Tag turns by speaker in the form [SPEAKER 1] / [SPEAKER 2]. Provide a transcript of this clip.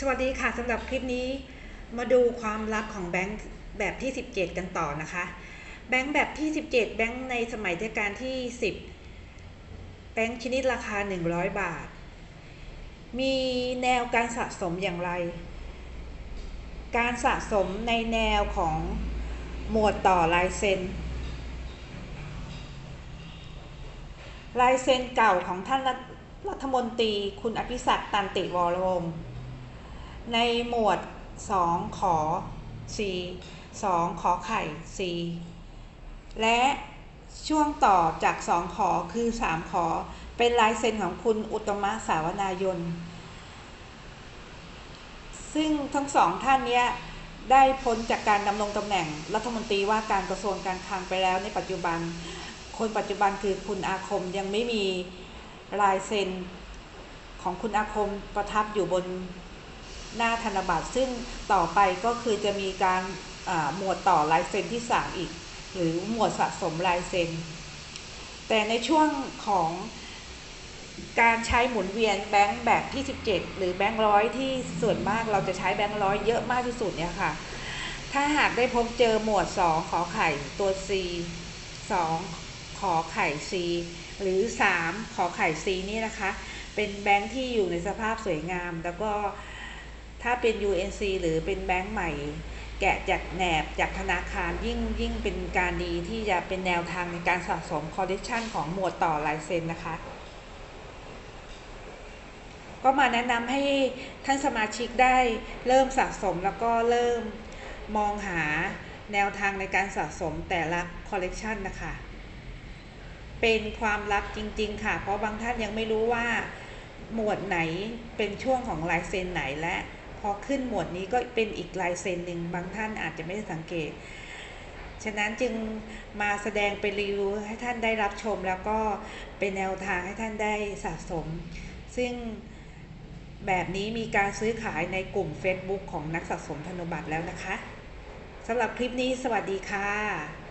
[SPEAKER 1] สวัสดีค่ะสำหรับคลิปนี้มาดูความลับของแบงค์แบบที่ 17 กันต่อนะคะ แบงค์แบบที่ 17 แบงค์ในสมัยเทศกาลที่ 10 แบงค์ชนิดราคา 100 บาท มีแนวการสะสมอย่างไร การสะสมในแนวของหมวดต่อลายเซ็นลายเซ็นเก่าของท่านรัฐมนตรีคุณอภิศักตันติวรวงศ์ ในหมวด 2 ขอ4 2ขอไข่4และช่วงต่อจาก 2 ขอคือ 3 ขอ เป็นลายเซ็นของคุณอุตตมะสาวนายน ซึ่งทั้งสองท่านเนี้ยได้พ้นจากการดำรงตำแหน่งรัฐมนตรีว่าการกระทรวงการคลังไปแล้วในปัจจุบัน คนปัจจุบันคือคุณอาคมยังไม่มีลายเซ็นของคุณอาคมประทับอยู่บน หน้าธนบัตร ซึ่งต่อไปก็คือจะมีการหมวดต่อลายเซ็นที่สามอีก หรือหมวดสะสมลายเซ็น แต่ในช่วงของการใช้หมุนเวียนแบงค์แบบที่ 17 หรือแบงค์ร้อยที่ส่วนมากเราจะใช้แบงค์ร้อยเยอะมากที่สุดเนี่ยค่ะ ถ้าหากได้พบเจอหมวด 2 ขอไข่ตัว C 2 ขอไข่ C หรือ 3 ขอไข่ C นี่นะคะ เป็นแบงค์ที่อยู่ในสภาพสวยงามแล้วก็ ถ้าเป็น UNC หรือเป็นแบงค์ใหม่ แกะจากแหนบจากธนาคารยิ่งยิ่งเป็นการดีที่จะเป็นแนวทางในการสะสมคอลเลคชันของหมวดต่อลายเซ็นนะคะก็มาแนะนำให้ท่านสมาชิกได้เริ่มสะสมแล้วก็เริ่มมองหาแนวทางในการสะสมแต่ละคอลเลกชันนะคะ เป็นความลับจริง ๆ ค่ะ เพราะบางท่านยังไม่รู้ว่าหมวดไหนเป็นช่วงของลายเซ็นไหนและ พอขึ้นหมวดนี้ก็เป็นอีกลายเซ็นหนึ่งบางท่านอาจจะไม่ได้สังเกต ฉะนั้นจึงมาแสดงเป็นรีวิวให้ท่านได้รับชม แล้วก็เป็นแนวทางให้ท่านได้สะสม ซึ่งแบบนี้มีการซื้อขายในกลุ่ม Facebook ของนักสะสมธนบัตรแล้วนะคะสำหรับคลิปนี้สวัสดีค่ะ